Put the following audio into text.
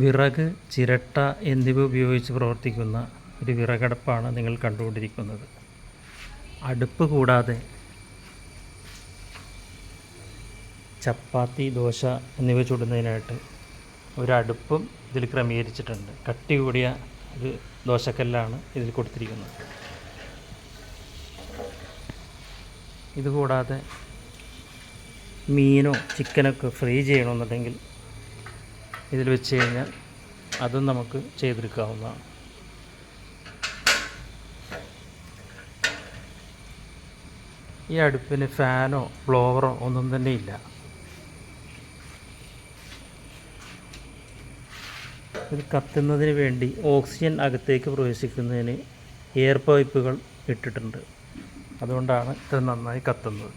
വിറക് ചിരട്ട എന്നിവ ഉപയോഗിച്ച് പ്രവർത്തിക്കുന്ന ഒരു വിറകടുപ്പാണ് നിങ്ങൾ കണ്ടുകൊണ്ടിരിക്കുന്നത്. അടുപ്പ് കൂടാതെ ചപ്പാത്തി ദോശ എന്നിവ ചുടുന്നതിനായിട്ട് ഒരടുപ്പും ഇതിൽ ക്രമീകരിച്ചിട്ടുണ്ട്. കട്ടി കൂടിയ ഒരു ദോശക്കല്ലാണ് ഇതിൽ കൊടുത്തിരിക്കുന്നത്. ഇതുകൂടാതെ മീനോ ചിക്കനൊക്കെ ഫ്രൈ ചെയ്യണമെന്നുണ്ടെങ്കിൽ ഇതിൽ വെച്ച് കഴിഞ്ഞാൽ അതും നമുക്ക് ചെയ്തെടുക്കാവുന്നതാണ്. ഈ അടുപ്പിന് ഫാനോ ബ്ലോവറോ ഒന്നും തന്നെ ഇല്ല. ഇത് കത്തുന്നതിന് വേണ്ടി ഓക്സിജൻ അകത്തേക്ക് പ്രവേശിക്കുന്നതിന് എയർ പൈപ്പുകൾ ഇട്ടിട്ടുണ്ട്. അതുകൊണ്ടാണ് ഇത് നന്നായി കത്തുന്നത്.